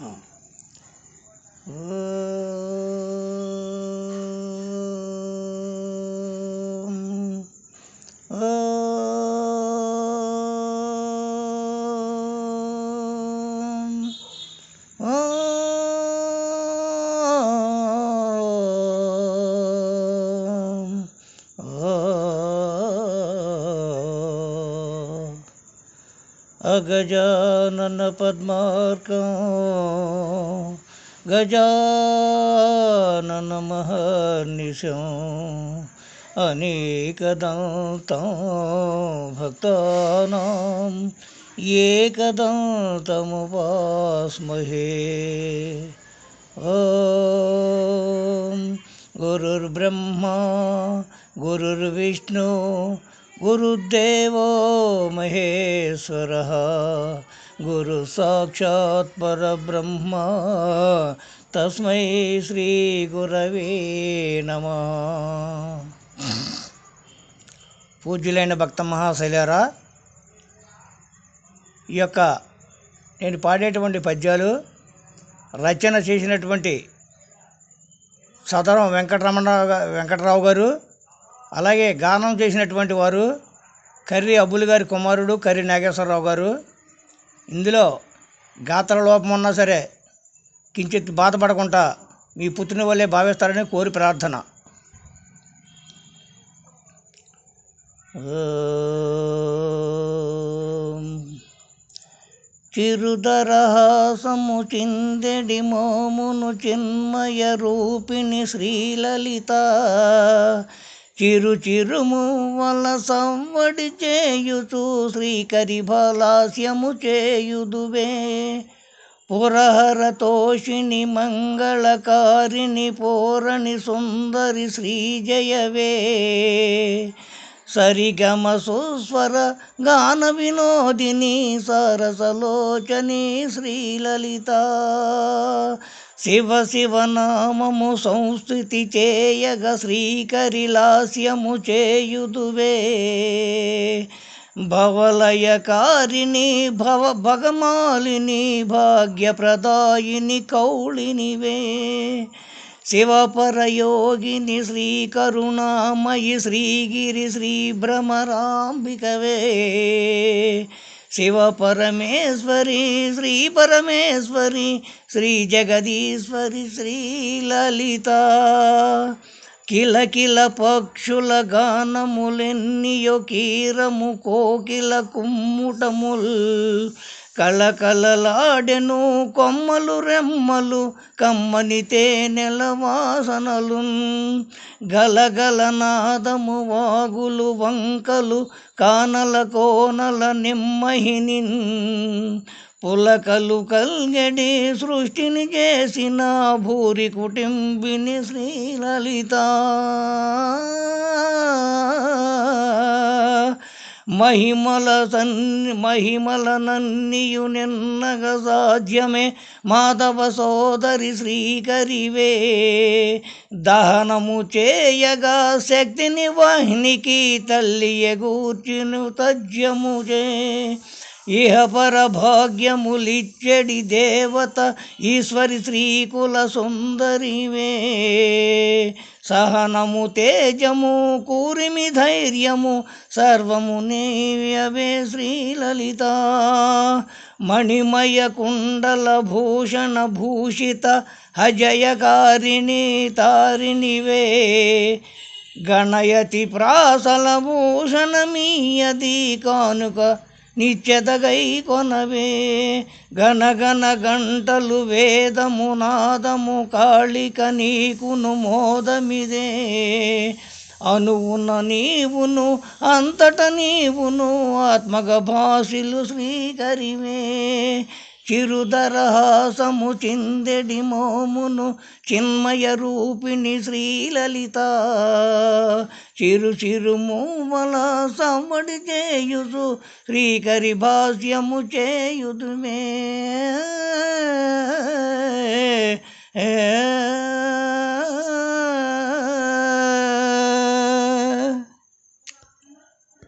嗯。अगजाननपद्मार्कं गजाननमहर्निशम् अनेकदन्तं भक्तानां येकदन्तमुपास्महे ॐ गुरुर्ब्रह्मा गुरुर्विष्णु గురుదేవో మహేశ్వర గురు సాక్షాత్ పరబ్రహ్మ తస్మై శ్రీ గురవే నమ పూజ్యులైన భక్త మహాశైలారా ఈ యొక్క నేను పాడేటువంటి పద్యాలు రచన చేసినటువంటి సదరం వెంకటరమణ వెంకటరావు గారు అలాగే గానం చేసినటువంటి వారు కర్రి అబ్బులు గారి కుమారుడు కర్రి నాగేశ్వరరావు గారు. ఇందులో గాత్ర లోపం ఉన్నా సరే కించిత్ బాధపడకుండా మీ పుత్రుని వల్లే భావిస్తారని కోరి ప్రార్థన. చిరుదరహాసము చిందెడి మోమును చిన్మయ రూపిణి శ్రీలలిత. చిరు చిరుము వల సంవడి చేయుచు శ్రీకరి బలాస్యము చేయుదువే. పురహరతోషిణి మంగళకారిణి పూరణి సుందరి శ్రీజయవే. సరిగమ సుస్వర గాన వినోదిని సరసలోచని శ్రీలలిత. శివ శివ నామము సంస్థితి చేయగ శ్రీకరిలాస్యము చేయుదువే. భవలయకారిణి భవ భగమాలిని భాగ్యప్రదాయిని కౌళినివే. శివపరయోగిని శ్రీకరుణామయి శ్రీగిరి శ్రీ శివపరమేశ్వరి శివ పరమేశ్వరి శ్రీ పరమేశ్వరి శ్రీ జగదీశ్వరి శ్రీ లలిత. కిల కిల పక్షుల గానములెన్నియో కీరము కోకిల కుమ్ముటముల్ కళకళలాడెను కొమ్మలు రెమ్మలు కమ్మని తేనెల వాసనలు గలగల నాదము వాగులు వంకలు కానల కోనల నిమ్మహిని పులకలు కల్గడి సృష్టిని చేసిన భూరి కుటుంబిని శ్రీలలిత మహిమల సన్ని మహిమల నన్నియు నిన్నగ సాధ్యమే. మాధవ సోదరి శ్రీకరివే. దహనము చేయగా శక్తిని వాహినికి తల్లి ఎగూర్చిను తజ్యముజే. చే భాగ్యములిచ్చడి దేవత ఈశ్వరి శ్రీకుల సుందరివే. సహనము తేజము కూరిమి ధైర్యము సర్వము నీవే శ్రీలలిత. మణిమయ కుండల భూషణ భూషిత హజయకారిణి తారిణివే. గణయతి ప్రాసల భూషణమీయది కానుక నిత్యతగై కొనవే గనగన గంటలు వేదము నాదము కాళిక నీకును మోదమిదే. అనువున నీవును అంతట నీవును ఆత్మగ భాషిలు శ్రీకరివే చిరుదరహాసము చిందెడి మోమును చిన్మయ రూపిణి శ్రీలలిత. చిరు చిరుమూమల మూవల చేయుసు శ్రీకరి భాష్యము చేయుదుమే. ఏ